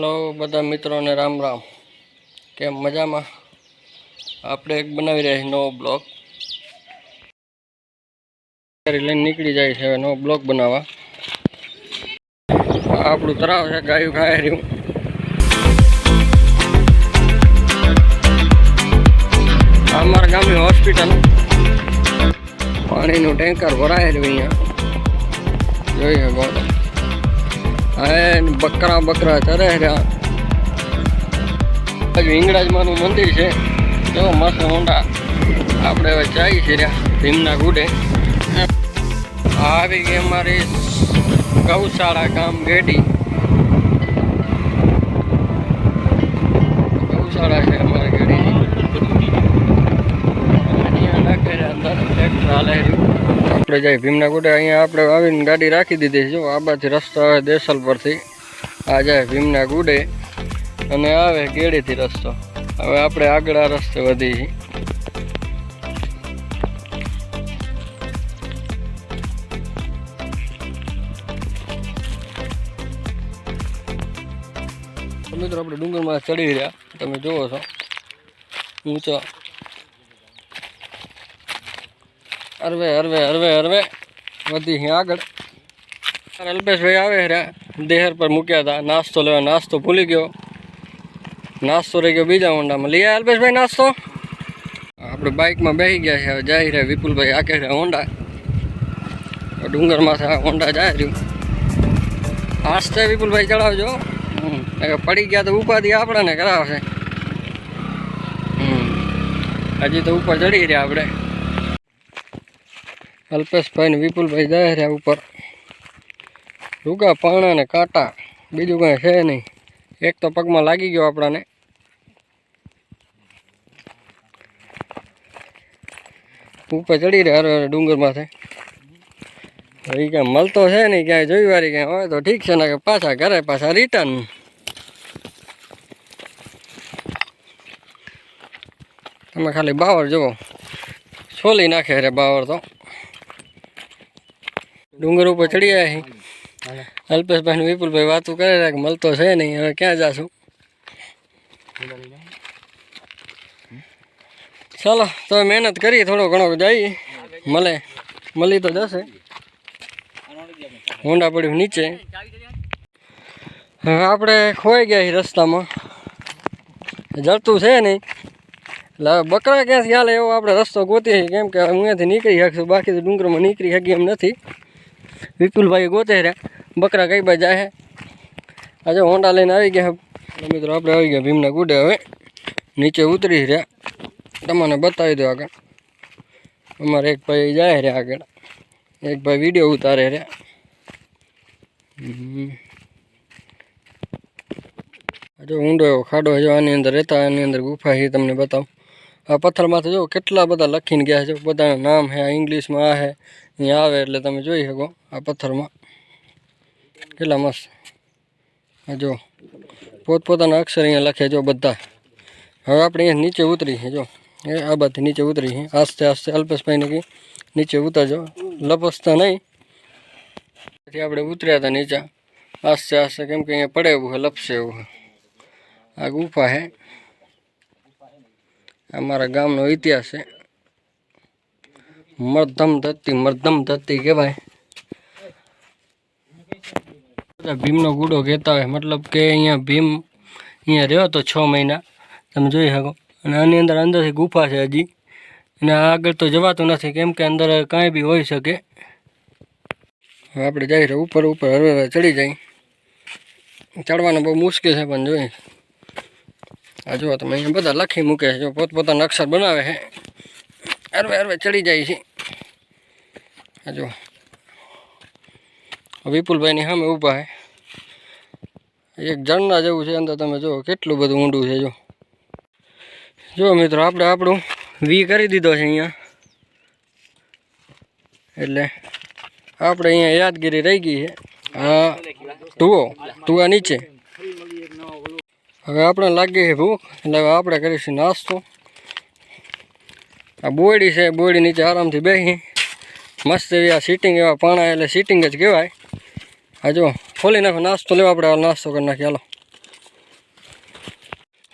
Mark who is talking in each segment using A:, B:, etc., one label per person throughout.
A: Hello બધા મિત્રોને રામ રામ. કેમ મજામાં? આપણે એક બનાવી રહ્યા નવો બ્લોક લઈને નીકળી જાય છે હવે નવો બ્લોક બનાવવા. આપણું તરાવ છે ગાયું ખાય રહ્યું અમારા ગામની હોસ્પિટલ. પાણીનું ટેન્કર ભરાય રહ્યું અહીંયા. જોઈ શકો તો હા બકરા બકરા રહ્યા. હજુ હિંગળાજમાનું મંદિર છે. જો મસ્ત ઊંડા. આપણે હવે જાય છે રહ્યા, ભીમના ગુડે. આવી ગઈ અમારી ગૌશાળા ગામ ગેડી. ગૌશાળા છે અમારી ગેડીની અહીંયા નાખે છે અંદર ટ્રેક્ટર હાલે રહ્યું આપણે જાય ભીમના કોટે અહીંયા આપણે આવીને ગાડી રાખી દીધી છે. જો, આ બાજુ રસ્તો આવે દેસલ પરથી. આ જાય ભીમના ગુડે અને આવે ગેડીથી રસ્તો. હવે આપણે આગળ આ રસ્તે વધી છીએ. મિત્રો, આપણે ડુંગરમાં ચડી રહ્યા. તમે જુઓ છો. ઊંચો. અરવે અરવે અરવે અરવે. વધી અહીં આગળ. અલ્પેશભાઈ આવે રહ્યા દેહર પર મૂક્યા હતા નાસ્તો લેવા, નાસ્તો ભૂલી ગયો. નાસ્તો રહી ગયો બીજા હોન્ડામાં. લઈ આવ્યા અલ્પેશભાઈ નાસ્તો. આપણે બાઇકમાં બેસી ગયા છે. હવે જાય રહ્યા વિપુલભાઈ આકે રહ્યા હોન્ડા. ડુંગરમાંથી આ હોન્ડા જાય રહ્યું. આસ્તે વિપુલભાઈ ચડાવજો. પડી ગયા તો ઉપાધિ આપણને કરાવશે. હજી તો ઉપર ચડી રહ્યા આપણે. અલ્પેશભાઈ ને વિપુલભાઈ જાય રહ્યા ઉપર. રૂગા, પાણા ને કાંટા, બીજું કાંઈ છે નહીં. એક તો પગમાં લાગી ગયો આપણાને. ઉપર ચડી રહ્યા, હરે ડુંગરમાંથી એ ક્યાં મળતો છે નહીં, ક્યાંય જોઈ વારી ક્યાંય હોય તો ઠીક છે ને કે પાછા ઘરે પાછા રિટર્ન તમે ખાલી બાવર જુઓ. છોલી નાખે રે બાવર તો. ડુંગર ઉપર ચડી આવ્યા છીએ અલ્પેશભાઈ વિપુલભાઈ વાતું કરે છે કે મળતો છે નહીં હવે ક્યાં જાશું? ચાલો તો મહેનત કરી થોડો ઘણો જઈએ. મળે મળી તો જશે. હોંડા પડ્યું નીચે. હવે આપણે ખોઈ ગયા રસ્તામાં. જડતું છે નહીં. એટલે હવે બકરા ક્યાંથી હાલે એવો આપણે રસ્તો ગોતીએ કેમ કે હું અહીંયાથી નીકળી શકશું બાકી તો ડુંગરમાં નીકળી શકીએ એમ નથી. વિપુલભાઈ ગોતે રહ્યા. બકરા કઈ બાજુ જાય આજે હોન્ડા લઈને આવી ગયા. મિત્રો, આપણે આવી ગયા ભીમના ગુડે હવે. નીચે ઉતરી રહ્યા. તમને બતાવી દો આગળ. અમારે એક ભાઈ જાય રહ્યા આગળ. એક ભાઈ વીડિયો ઉતારે રહ્યા. હમ. ઊંડો એવો ખાડો છે. આની અંદર રહેતા, આની અંદર ગુફા એ તમને બતાવું. આ પથ્થરમાંથી જો કેટલા બધા લખીને ગયા છે. બધાના નામ છે ઇંગ્લિશમાં આ છે. અહીંયા આવે એટલે તમે જોઈ શકો આ પથ્થરમાં. કેટલા મસ્ત. આ જો, પોતપોતાના અક્ષર અહીંયા લખે જો બધા. હવે આપણે અહીંયા નીચે ઉતરી છે જો. એ આ બાજુ નીચે ઉતરી છે આસ્તે આસ્તે અલ્પેશભાઈને કહી, નીચે ઉતરજો. લપસતા નહીં. પછી આપણે ઉતર્યા હતા નીચે. આસ્તે આસ્તે કેમ કે અહીંયા પડે એવું છે લપસે એવું છે આ ગુફા છે અમારા ગામનો ઇતિહાસ છે મરધમ ધરતી મરધમ ધરતી કહેવાય બધા ભીમનો ગુડો કહેતા હોય મતલબ કે અહીંયા ભીમ અહીંયા રહ્યો તો છ મહિના તમે જોઈ શકો। અને આની અંદર અંદરથી ગુફા છે હજી, અને આગળ તો જવાતું નથી, કેમ કે અંદર કાંઈ બી હોઈ શકે। હવે આપણે જઈ રહ્યા ઉપર ઉપર હવે હવે ચડી જાય. ચડવાનું બહુ મુશ્કેલ છે પણ જોઈએ. આ જુઓ તમે, અહીંયા બધા લખી મૂકે છે જો પોતપોતાના અક્ષર બનાવે છે. અરવે અરવે ચડી જાય છે. આ વિપુલભાઈની સામે ઊભા છે. એક ઝરણા જેવું છે અંદર તમે જુઓ, કેટલું બધું ઊંડું છે જો જો મિત્રો, આપણે આપણું વી કરી દીધો છે અહીંયા. એટલે આપણે અહીંયા યાદગીરી રહી ગઈ છે. આ ટુઓ ટુવા નીચે. હવે આપણે લાગી છે ભૂખ, એટલે આપણે કરીશું નાસ્તો. આ બોડી છે બોડી નીચે આરામથી બેસી મસ્ત એવી આ સીટિંગ એવા પાણા, એટલે સીટિંગ જ કહેવાય. આ જો, ખોલી નાખો, નાસ્તો લેવા આપણે નાસ્તો કરી નાખીએ, હાલો.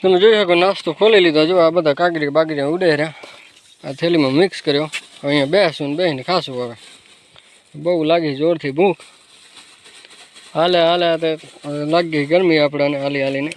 A: તમે જોઈ શકો, નાસ્તો ખોલી લીધો, જો આ બધા કાગરી બાગરી ઉડે રહ્યા. આ થેલીમાં મિક્સ કર્યો. અહીંયા બેસું ને બેસીને ખાશું હવે. બહુ લાગી જોરથી ભૂખ. હાલે હાલે તે લાગી ગરમી આપણાને હાલી, હાલીને.